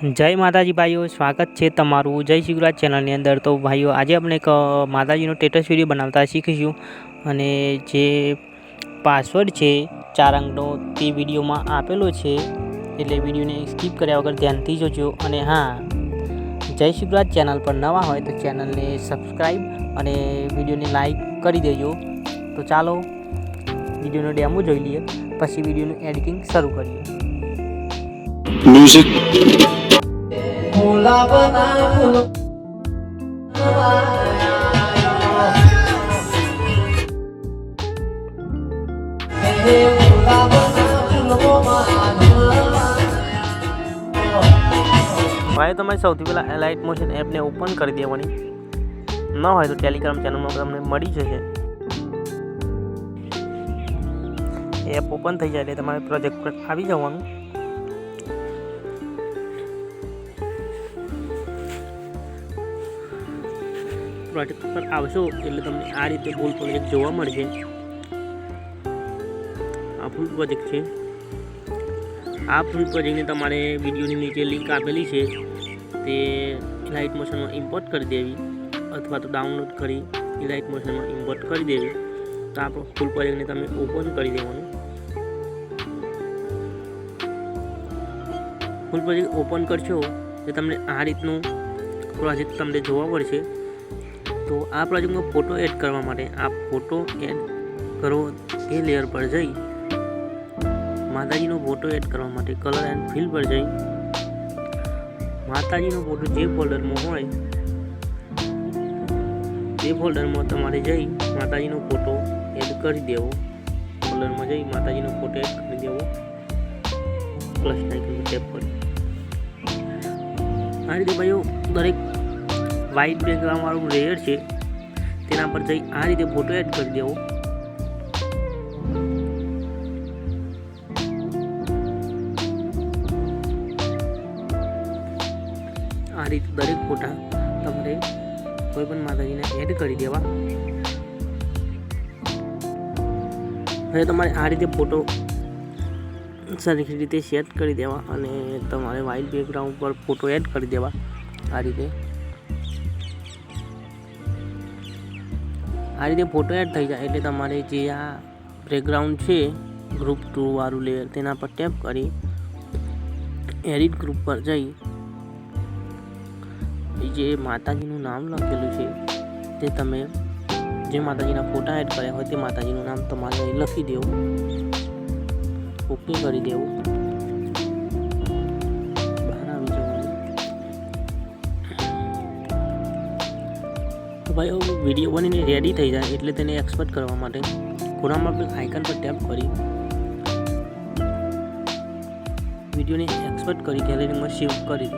જય માતાજી ભાઈઓ, સ્વાગત છે તમારું જય શિવરાજ ચેનલની અંદર. તો ભાઈઓ, આજે આપણે એક માતાજીનો સ્ટેટસ વીડિયો બનાવતા શીખીશું. અને જે પાસવર્ડ છે ચાર અંકનો તે વિડીયોમાં આપેલો છે. એટલે વિડીયોને સ્કીપ કર્યા વગર ધ્યાનથી જોજો. અને હા, જય શિવરાજ ચેનલ પર નવા હોય તો ચેનલને સબસ્ક્રાઈબ અને વિડીયોને લાઈક કરી દેજો. તો ચાલો, વિડીયોનો ડેમો જોઈ લઈએ. પછી વિડીયોનું એડિટિંગ શરૂ કરીએ. Music. ભાઈ તમારે સૌથી પહેલાં એલાઇટ મોશન એપને ઓપન કરી દેવાની. ન હોય તો ટેલિગ્રામ ચેનલમાં તમને મળી જશે. એપ ઓપન થઈ જાય એટલે તમારે પ્રોજેક્ટ પર આવી જવાનું. પ્રોજેક્ટ પર આવશો એટલે તમને આ રીતે ફૂલ પ્રોજેક્ટ જોવા મળશે. આ ફૂલ પ્રોજેક્ટ છે. આ ફૂલ પ્રોજેક્ટને તમારે વિડીયોની નીચે લિંક આપેલી છે. તે લાઇટ મોશનમાં ઇમ્પોર્ટ કરી દેવી અથવા તો ડાઉનલોડ કરી લાઇટ મોશનમાં ઇમ્પોર્ટ કરી દેવી. તો આ ફૂલ પ્રોજેક્ટને તમે ઓપન કરી દેવાનું. ફૂલ પ્રોજેક્ટ ઓપન કરશો તો તમને આ રીતનું પ્રોજેક્ટ તમને જોવા મળશે. તો આ પ્રોજેક્ટમાં ફોટો એડ કરવા માટે આ ફોટો એડ કરો એ લેયર પર જઈ માતાજીનો ફોટો એડ કરવા માટે કલર એન્ડ ફિલ પર જઈ માતાજીનો ફોટો જે ફોલ્ડરમાં હોય તે ફોલ્ડરમાં તમારે જઈ માતાજીનો ફોટો એડ કરી દેવો. ફોલ્ડરમાં જઈ માતાજીનો ફોટો એડ કરી દેવો. પ્લસ આઇકન ટેપ કરી. આ રીતે ભાઈઓ દરેક વ્હાઇટ બેકગ્રાઉન્ડવાળું લેયર છે. તેના પર જઈ આ રીતે ફોટો એડ કરી દેવો. આ રીતે દરેક ફોટા તમારે કોઈ પણ માતાજીને એડ કરી દેવા. હવે તમારે આ રીતે ફોટો સરખી રીતે સેટ કરી દેવા અને તમારે વાઇટ બેકગ્રાઉન્ડ પર ફોટો એડ કરી દેવા. આ રીતે. આ રીતે ફોટો એડ થઈ જાય એટલે તમારે જે આ બેકગ્રાઉન્ડ છે ગ્રુપ ટુ વાળું લેયર તેના પર ટેપ કરી એડિટ ગ્રુપ પર જઈ જે માતાજીનું નામ લખેલું છે, તે તમે જે માતાજીના ફોટા એડ કર્યા હોય તે માતાજીનું નામ તમારે લખી દેવું. ઓકે કરી દેવું. ભાઈ વીડિયો બનીને રેડી થઈ જાય એટલે તેને એક્સપોર્ટ કરવા માટે ખૂણામાં આઇકન પર ટેપ કરી વિડીયોને એક્સપોર્ટ કરી ગેલેરીમાં સેવ કરી